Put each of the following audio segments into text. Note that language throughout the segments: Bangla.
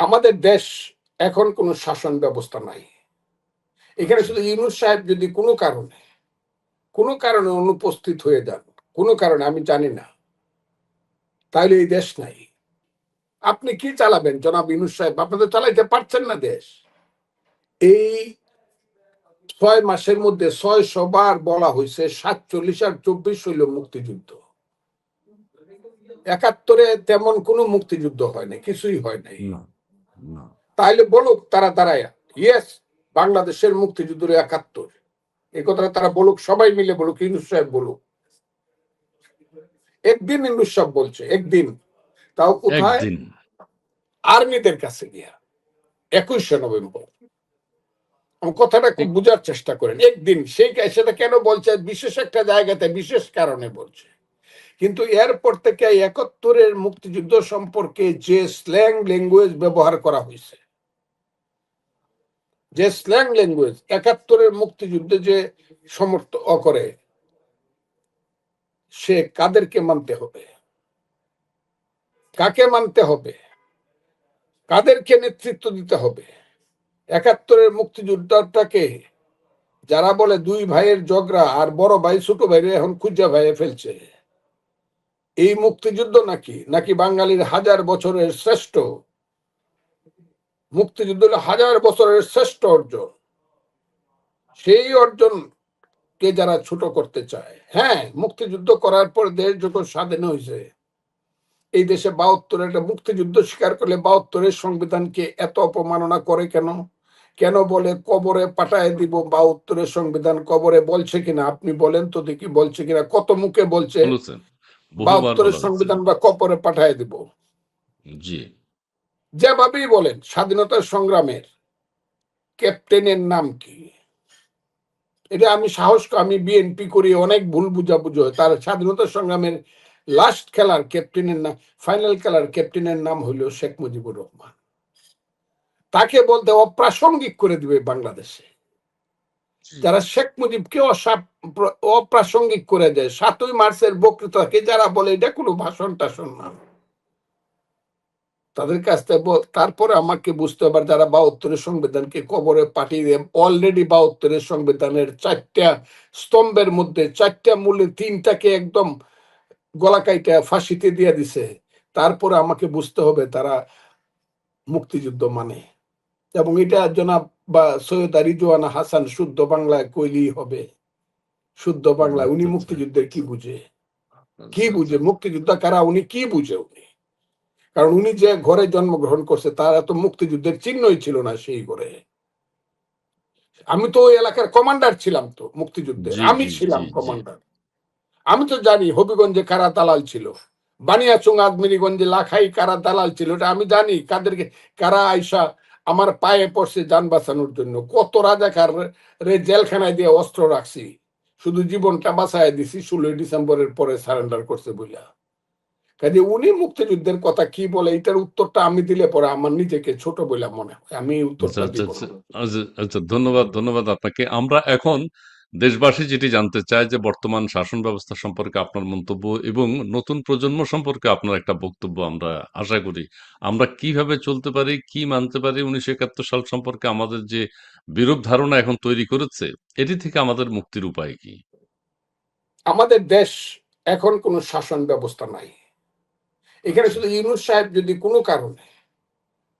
আমাদের দেশ এখন কোনো শাসন ব্যবস্থা নাই। এখানে শুধু ইউনুস সাহেব যদি কোনো কারণে কোনো কারণে অনুপস্থিত হয়ে যান কোনো কারণে আমি জানি না তাহলে এই দেশ নাই। আপনি কি চালাবেন জনাব ইউনুস সাহেব? আপনি তো চালাইতে পারছেন না দেশ। এই ছয় মাসের মধ্যে ছয় বার বলা হয়েছে সাতচল্লিশ আর চব্বিশ হইল মুক্তিযুদ্ধ। একাত্তরে তেমন কোনো মুক্তিযুদ্ধ হয় নাই কিছুই হয় নাই। তাইলে বলুক তারা দাঁড়ায়। ইয়েস বাংলাদেশের মুক্তিযুদ্ধের একাত্তর। এই কথাটা তারা বলুক সবাই মিলে বলুক ইনুস সাহেব বলুক। একদিন ইনুস সাহেব বলছে একদিন। তাও কোথায়? আর্মিদের কাছে গিয়া একুশে নভেম্বর। কথাটা খুব বোঝার চেষ্টা করেন একদিন। সেই সেটা কেন বলছে? বিশেষ একটা জায়গাতে বিশেষ কারণে বলছে। কিন্তু এরপর থেকে একাত্তরের মুক্তিযুদ্ধ সম্পর্কে যে স্ল্যাং ল্যাঙ্গুয়েজ ব্যবহার করা হয়েছে, যে স্ল্যাং ল্যাঙ্গুয়েজ একাত্তরের মুক্তিযুদ্ধে যে সমর্থ করে, সে কাদেরকে মানতে হবে? কাকে মানতে হবে? কাদেরকে নেতৃত্ব দিতে হবে? একাত্তরের মুক্তিযোদ্ধাটাকে, যারা বলে দুই ভাইয়ের ঝগড়া আর বড় ভাই ছোট ভাইরে এখন খুঁজা ভাইয়ে ফেলছে এই মুক্তিযুদ্ধ নাকি? নাকি বাঙালির হাজার বছরের শ্রেষ্ঠ? মুক্তিযুদ্ধ হাজার বছরের শ্রেষ্ঠ অর্জন। সেই অর্জন কে যারা ছোট করতে চায়। হ্যাঁ মুক্তিযুদ্ধ করার পর দেশ যখন স্বাধীন হয়েছে, এই দেশে বাহাত্তর একটা মুক্তিযুদ্ধ স্বীকার করলে বাহাত্তরের সংবিধানকে এত অপমাননা করে কেন? কেন বলে কবরে পাঠায় দিব বাহাত্তরের সংবিধান? কবরে বলছে কিনা? আপনি বলেন তো দেখি বলছে কিনা। কত মুখে বলছে? বাহাত্তরের সংবিধান বা কবরে পাঠায় দিব। জি। যেভাবেই বলেন স্বাধীনতার সংগ্রামের ক্যাপ্টেনের নাম কি? এটা আমি সাহস আমি বিএনপি করি অনেক ভুল বুঝাবুঝি হয়। তার স্বাধীনতা সংগ্রামের লাস্ট খেলার ক্যাপ্টেনের নাম ফাইনাল খেলার ক্যাপ্টেনের নাম হইল শেখ মুজিবুর রহমান। তাকে বলতে অপ্রাসঙ্গিক করে দিবে বাংলাদেশে। যারা শেখ মুজিবকে অপ্রাসঙ্গিক করে দেয়। সাতই মার্চের বক্তৃতাকে যারা বলে, এটা কোনো ভাষণ টাষণ না। তাদের কাছ থেকে তারপরে আমাকে বুঝতে হবে, যারা বাহাত্তরের সংবিধানকে কবরে পাঠিয়ে দিয়ে অলরেডি বাহাত্তরের সংবিধানের চারটা স্তম্ভের মধ্যে, চারটা মূলে, তিনটাকে একদম গলা কাইটা ফাঁসিতে দিয়ে দিছে। তারপরে আমাকে বুঝতে হবে, তারা মুক্তিযুদ্ধ মানে। এবং এটা জনাব বা সৈয়দ রিজওয়ানা হাসান শুদ্ধ বাংলায় কইলেই হবে। শুদ্ধ বাংলায় উনি মুক্তিযুদ্ধের কি বুঝে? কি বুঝে? মুক্তিযুদ্ধ কারা উনি কি বুঝে উনি? কারণ উনি যে ঘরে জন্মগ্রহণ করছে তার এত মুক্তিযুদ্ধের চিহ্নই ছিল না সেই ঘরে। আমি তো ওই এলাকার কমান্ডার ছিলাম তো মুক্তিযুদ্ধে। আমি ছিলাম। কমান্ডার। আমি তো জানি হবিগঞ্জে কারা দালাল ছিল। বানিয়াচুং আদমিরিগঞ্জে লাখাই কারা দালাল ছিল এটা আমি জানি। কাদেরকে কারা আইসা আমার পায়ে পড়ছে যান বাঁচানোর জন্য। কত রাজাকার রে জেলখানায় দিয়ে অস্ত্র রাখছি। শুধু জীবনটা বাঁচায় দিছি ষোলোই ডিসেম্বরের পরে সারেন্ডার করছে বইলা। কাজে উনি মুক্তিযুদ্ধের কথা কি বলে এটার উত্তরটা আমি দিলে পরে আমার নিজেকে ছোট বলে মনে হয়। আমি এই আচ্ছা উত্তরটা আচ্ছা। আচ্ছা, আচ্ছা ধন্যবাদ ধন্যবাদ আপনাকে। আমরা এখন দেশবাসী যেটি জানতে চায় যে বর্তমান শাসন ব্যবস্থা সম্পর্কে আপনার মন্তব্য এবং নতুন প্রজন্ম সম্পর্কে আপনার একটা বক্তব্য আমরা আশা করি। আমরা কীভাবে চলতে পারি, কি মানতে পারি উনিশশো একাত্তর সাল সম্পর্কে আমাদের যে বিরূপ ধারণা এখন তৈরি করেছে, এটি থেকে আমাদের মুক্তির উপায় কি? আমাদের দেশ এখন কোনো শাসন ব্যবস্থা নাই। এখানে শুধু ইউনুস সাহেব যদি কোনো কারণে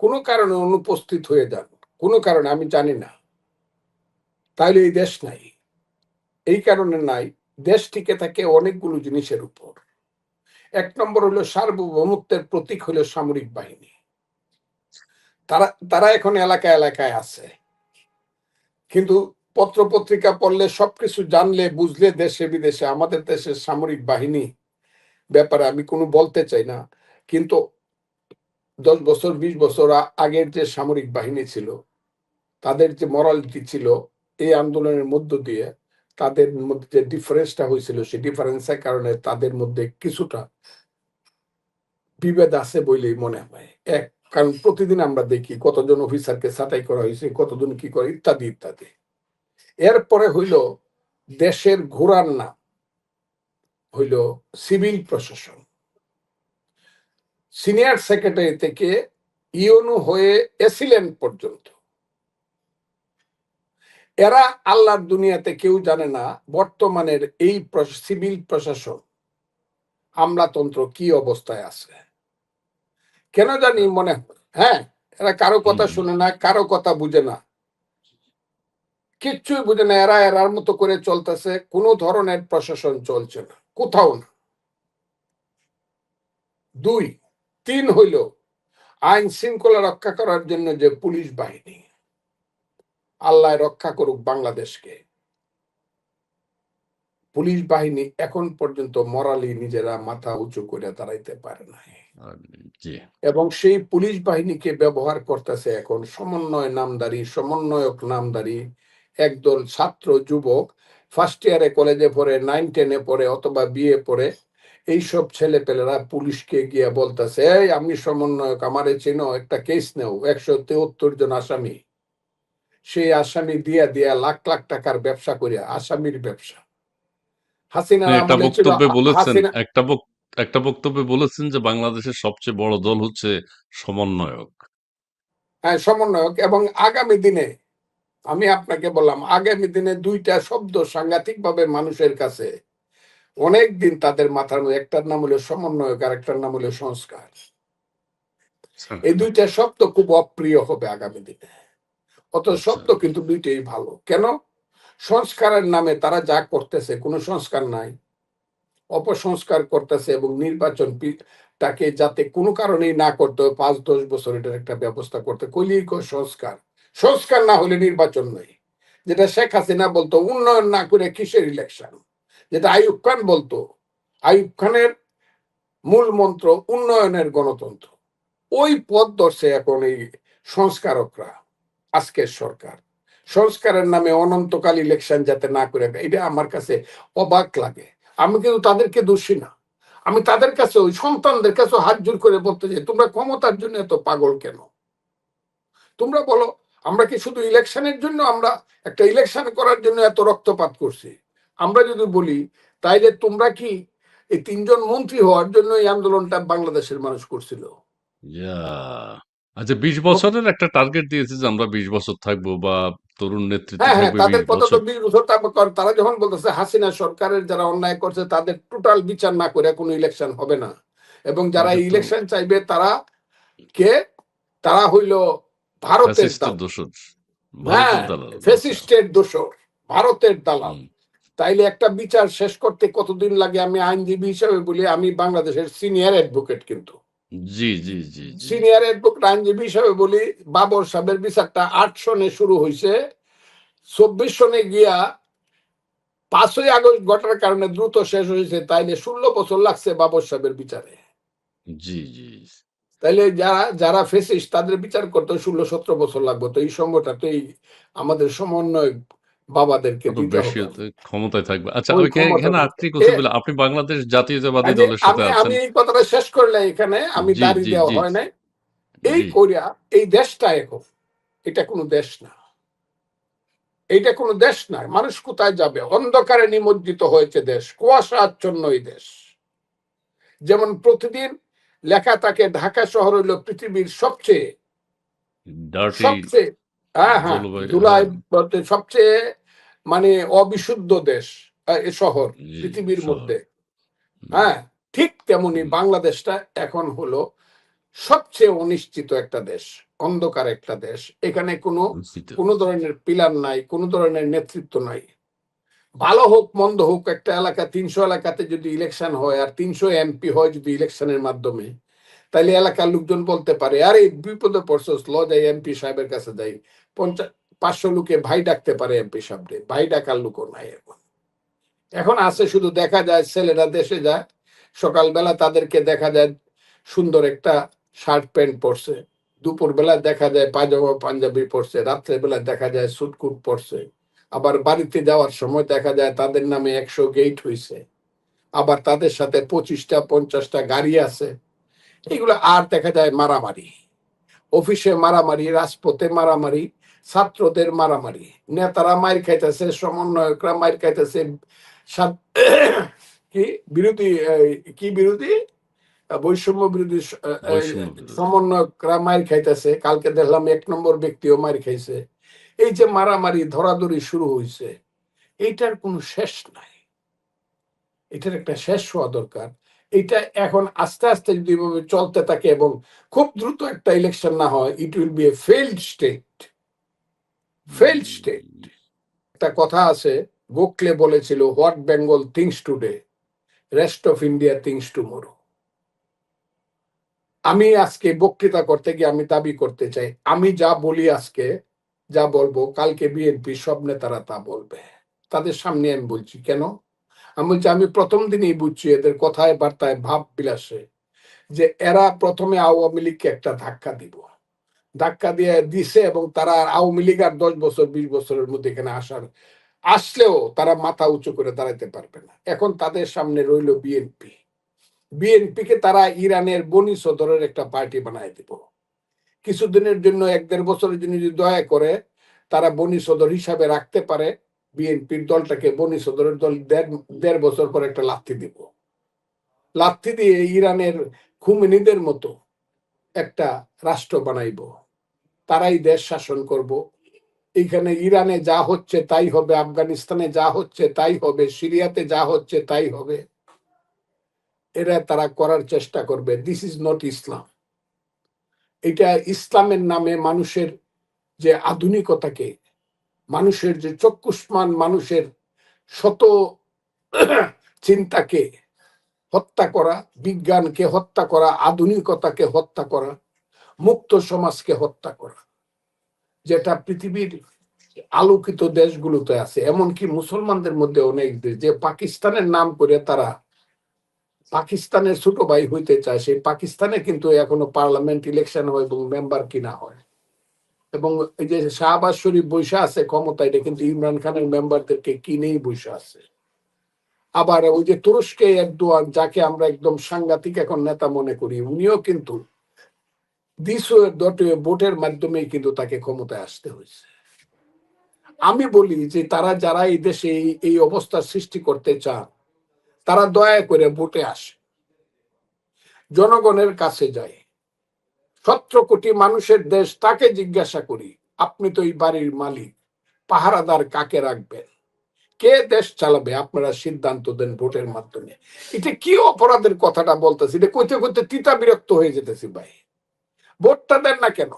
কোনো কারণে অনুপস্থিত হয়ে যান, কোনো কারণে, আমি জানি না, তাহলে এই দেশ নাই। এই কারণে নাই, দেশ টিকে থাকে অনেকগুলো জিনিসের উপর। এক নম্বর হলো সার্বভৌমত্বের প্রতীক হলো সামরিক বাহিনী। তারা তারা এখন এলাকা এলাকায় আছে। কিন্তু পত্র পত্রিকা পড়লে সবকিছু জানলে, বুঝলে দেশে, বিদেশে, আমাদের দেশের সামরিক বাহিনী ব্যাপারে আমি কোনো বলতে চাই না। কিন্তু দশ বছর, বিশ বছর আগের যে সামরিক বাহিনী ছিল, তাদের যে মরালিটি ছিল, এই আন্দোলনের মধ্য দিয়ে তাদের মধ্যে যে ডিফারেন্সটা হয়েছিল, সেই ডিফারেন্সের কারণে তাদের মধ্যে কিছুটা বিভেদ আছে বলেই মনে হয়। এক, কারণ প্রতিদিন আমরা দেখি কতজন অফিসারকে ছাঁটাই করা হয়েছে, কতজন কি করে, ইত্যাদি ইত্যাদি। এরপরে হইল দেশের ঘোরার নাম, হইল সিভিল প্রশাসন। সিনিয়র সেক্রেটারি থেকে ইউনু হয়ে এসিলেন পর্যন্ত। এরা আল্লাহর দুনিয়াতে কেউ জানে না বর্তমানের এই সিভিল প্রশাসন আমলাতন্ত্র কি অবস্থায় আছে। কেন জানি মনে হ্যাঁ এরা কারও কথা শুনে না কারও কথা বুঝে না। কিচ্ছুই বুঝে না এরা এরার মতো করে চলতেছে কোনো ধরনের প্রশাসন চলছে না কোথাও না। দুই তিন হইল আইন শৃঙ্খলা রক্ষা করার জন্য যে পুলিশ বাহিনী আল্লাহ রক্ষা করুক বাংলাদেশকে। পুলিশ বাহিনী এখন পর্যন্ত মরালি নিজেরা মাথা উঁচু করে দাঁড়াইতে পারে না এবং সেই পুলিশ বাহিনীকে ব্যবহার করতেছে এখন সমন্বয় নামদারি সমন্বয়ক নামদারি একদল ছাত্র যুবক ফার্স্ট ইয়ারে কলেজে পড়ে নাইন টেনে পড়ে অথবা বিয়ে পড়ে এইসব ছেলে পেলেরা পুলিশকে গিয়ে বলতেছে এই আমি সমন্বয়ক আমারে চেনো একটা কেস নেও একশো তেহত্তর জন আসামি। সেই আসামি দিয়া দিয়া লাখ লাখ টাকার ব্যবসা করিয়া আসামির ব্যবসা। হাসিনা একটা বক্তব্যে বলেছেন একটা একটা বক্তব্যে বলেছেন যে বাংলাদেশের সবচেয়ে বড় দল হচ্ছে সমন্বয়ক। হ্যাঁ সমন্বয়ক। এবং আগামী দিনে আমি আপনাকে বললাম আগামী দিনে দুইটা শব্দ সাংঘাতিক ভাবে মানুষের কাছে অনেক দিন তাদের মাথার মধ্যে একটার নাম হলো সমন্বয়ক আর একটার নাম হলো সংস্কার। এই দুইটা শব্দ খুব অপ্রিয় হবে আগামী দিনে। অত আচ্ছা। শব্দ কিন্তু দুইটাই ভালো। কেন? সংস্কারের নামে তারা যা করতেছে কোনো সংস্কার নাই। অপসংস্কার করতেছে এবং নির্বাচন তাকে যাতে কোনো কারণেই না করতে হয় পাঁচ দশ বছর এটার একটা ব্যবস্থা করতে কইলেই কয় সংস্কার। সংস্কার না হলে নির্বাচন নেই। যেটা শেখ হাসিনা বলতো উন্নয়ন না করে কিসের ইলেকশন যেটা আইয়ুব খান বলতো আইয়ুব খানের মূল মন্ত্র উন্নয়নের গণতন্ত্র। ওই পথ ধরছে এখন এই সংস্কারকরা। আজকের সরকার। সংস্কারের নামে অনন্তকাল ইলেকশন যাতে না করে এটা আমার কাছে অবাক লাগে। আমি কিন্তু তাদেরকে দোষী না। আমি তাদের কাছে, ওই সন্তানদের কাছে হাত জোর করে বলতে চাই, তোমরা ক্ষমতার জন্য এত পাগল কেন? তোমরা বলো, আমরা কি শুধু ইলেকশনের জন্য, আমরা একটা ইলেকশন করার জন্য এত রক্তপাত করছি? আমরা যদি বলি, তাইলে তোমরা কি এই তিনজন মন্ত্রী হওয়ার জন্য এই আন্দোলনটা বাংলাদেশের মানুষ করছিল? আচ্ছা বিশ বছরের একটা টার্গেট দিয়েছে যে আমরা বিশ বছর থাকব বা তরুণ নেতৃত্ব হ্যাঁ হ্যাঁ তাদের কথা তো বিশ বছর তারপর তারা যখন বলতেছে হাসিনা সরকারের যারা অন্যায় করছে তাদের টোটাল বিচার না করে কোনো ইলেকশন হবে না। এবং যারা ইলেকশন চাইবে তারা কে? তারা হইল ভারতের দোষর হ্যাঁ ফেসিস্টের দোষর ভারতের দালাল। তাইলে একটা বিচার শেষ করতে কতদিন লাগে? আমি আইনজীবী হিসেবে বলি আমি বাংলাদেশের সিনিয়র অ্যাডভোকেট কিন্তু। জি জি জি সিনিয়র অ্যাডভোকেট আইনজীবী হিসেবে বলি বাবর সাহেবের বিচারটা আট সনে শুরু হয়েছে চব্বিশ সনে গিয়া পাঁচই আগস্ট ঘটার কারণে দ্রুত শেষ হয়েছে তাইলে ষোলো বছর লাগছে বাবর সাহেবের বিচারে। জি জি তাইলে যারা যারা ফেসিস তাদের বিচার করতে ষোলো সতেরো বছর লাগবে। তো এই সময়টা তো এই আমাদের সমন্বয় বাবাদেরকে ক্ষমতায় থাকবে। আচ্ছা এখানে আরেকটি কথা বলে আপনি বাংলাদেশ জাতীয়তাবাদী দলের সাথে আছেন। আমি এই কথাটা শেষ করলে এখানে আমি জি, দেওয়া হয় নাই। এই কোরিয়া এই দেশটা এখন এটা কোনো দেশ না। এইটা কোনো দেশ না। মানুষ কোথায় যাবে? অন্ধকারে নিমজ্জিত হয়েছে দেশ কুয়াশা আচ্ছন্ন এই দেশ। যেমন প্রতিদিন লেখা থাকে ঢাকা শহর হইল পৃথিবীর সবচেয়ে সবচেয়ে হ্যাঁ হ্যাঁ হ্যাঁ। সবচেয়ে মানে অবিশুদ্ধ দেশ শহর পৃথিবীর মধ্যে। হ্যাঁ ঠিক তেমনি বাংলাদেশটা এখন হলো সবচেয়ে অনিশ্চিত একটা দেশ অন্ধকার একটা দেশ। এখানে কোনো কোনো ধরনের পিলার নাই কোনো ধরনের নেতৃত্ব নাই। ভালো হোক মন্দ হোক একটা এলাকা তিনশো এলাকাতে যদি ইলেকশন হয় আর তিনশো এমপি হয় যদি ইলেকশনের মাধ্যমে তাহলে এলাকার লোকজন বলতে পারে আরে বিপদে পড়ছস ল যাই এমপি সাহেবের কাছে যাই। পঞ্চাশ পাঁচশো লোকে ভাই ডাকতে পারে এমপি সাহেবরে ভাই ডাকার লোকও নাই এখন এখন আছে শুধু দেখা যায়, ছেলেরা দেশে যায়, সকালবেলা তাদেরকে দেখা যায়, সুন্দর একটা শার্ট প্যান্ট পরছে। দুপুর বেলা দেখা যায় পাজামা পাঞ্জাবি পরছে রাত্রে বেলা দেখা যায় সুটকুট পরছে। আবার বাড়িতে যাওয়ার সময় দেখা যায় তাদের নামে একশো গেট হইছে। আবার তাদের সাথে পঁচিশটা, পঞ্চাশটা গাড়ি আছে। এগুলো আর দেখা যায় মারামারি। অফিসে মারামারি, রাজপথে মারামারি ছাত্রদের মারামারি। নেতারা মার খাইতেছে সমন্বয়করা মার খাইতেছে। কি বিরোধী কি বিরোধী? বৈষম্য বিরোধী। সমন্বয়করা মার খাইতেছে। কালকে দেখলাম এক নম্বর ব্যক্তিও মার খাইছে। এই যে মারামারি ধরাধরি শুরু হয়েছে এইটার কোনো শেষ নাই। এটার একটা শেষ হওয়া দরকার। এটা এখন আস্তে আস্তে যদি চলতে থাকে এবং খুব দ্রুত একটা ইলেকশন না হয় it will be a failed state failed state একটা কথা আছে, গোখলে বলেছিল what Bengal thinks today rest of India thinks tomorrow আমি আজকে বক্তৃতা করতে গিয়ে আমি দাবি করতে চাই, আমি যা বলি আজকে, যা বলব, কালকে বিএনপি সব নেতারা তা বলবে। তাদের সামনে আমি বলছি, কেন? আমি বলছি, আমি প্রথম দিনই বুঝছি এদের কথায়, বার্তায় ভাব বিলাসে, যে এরা প্রথমে আওয়ামী লীগকে একটা ধাক্কা দিব। ধাক্কা দিয়ে দিছে এবং তারা আওয়ামী লীগ আর দশ বছর, বিশ বছরের মধ্যে এখানে আসার, আসলেও তারা মাথা উঁচু করে দাঁড়াতে পারবে না। এখন তাদের সামনে রইল বিএনপি বিএনপি কে তারা ইরানের বনি সদরের একটা পার্টি বানায় দিব। কিছুদিনের জন্য, এক দেড় বছরের জন্য যদি দয়া করে তারা বনি সদর হিসাবে রাখতে পারে বিএনপির দলটাকে বনি সদরের দল দেড় বছর পর একটা লাথি দিব। লাথি দিয়ে ইরানের খুমিনীদের মতো একটা রাষ্ট্র বানাইব। তারাই দেশ শাসন করব। এইখানে ইরানে যা হচ্ছে তাই হবে, আফগানিস্তানে যা হচ্ছে তাই হবে, সিরিয়াতে যা হচ্ছে তাই হবে। এরা তারা করার চেষ্টা করবে। দিস ইজ নট ইসলাম এটা ইসলামের নামে মানুষের যে আধুনিকতাকে, মানুষের যে চক্ষুষ্মান, মানুষের শত চিন্তাকে হত্যা করা, বিজ্ঞানকে হত্যা করা, আধুনিকতাকে হত্যা করা মুক্ত সমাজকে হত্যা করা, যেটা পৃথিবীর আলোকিত দেশগুলোতে আছে। এমনকি মুসলমানদের মধ্যে অনেক দেশ, যে পাকিস্তানের নাম করে তারা পাকিস্তানের ছোট ভাই হইতে চায়, সেই পাকিস্তানে কিন্তু এখনও পার্লামেন্ট ইলেকশন হয় এবং মেম্বার কিনা হয়। এবং এই যে শাহবাজ শরীফ বৈশা আছে ক্ষমতা এটা কিন্তু ইমরান খানের মেম্বারদেরকে কিনেই বৈশা আছে। আবার ওই যে তুরস্কে এরদোয়ান যাকে আমরা একদম সাংঘাতিক এখন নেতা মনে করি, উনিও কিন্তু ভোটের মাধ্যমেই কিন্তু তাকে ক্ষমতায় আসতে হয়েছে। আমি বলি যে তারা যারা এই দেশে এই- অবস্থার সৃষ্টি করতে চান, তারা দয়া করে ভোটে আসে। জনগণের কাছে যায় সতেরো কোটি মানুষের দেশ, তাকে জিজ্ঞাসা করি, আপনি তো এই বাড়ির মালিক, পাহারাদার কাকে রাখবেন? কে দেশ চালাবে? আপনারা সিদ্ধান্ত দেন ভোটের মাধ্যমে। এটা কি অপরাধের কথাটা বলতেছি? এটা কইতে কইতে তিতা বিরক্ত হয়ে যেতেছি ভাই। ভোটটা দেন না কেন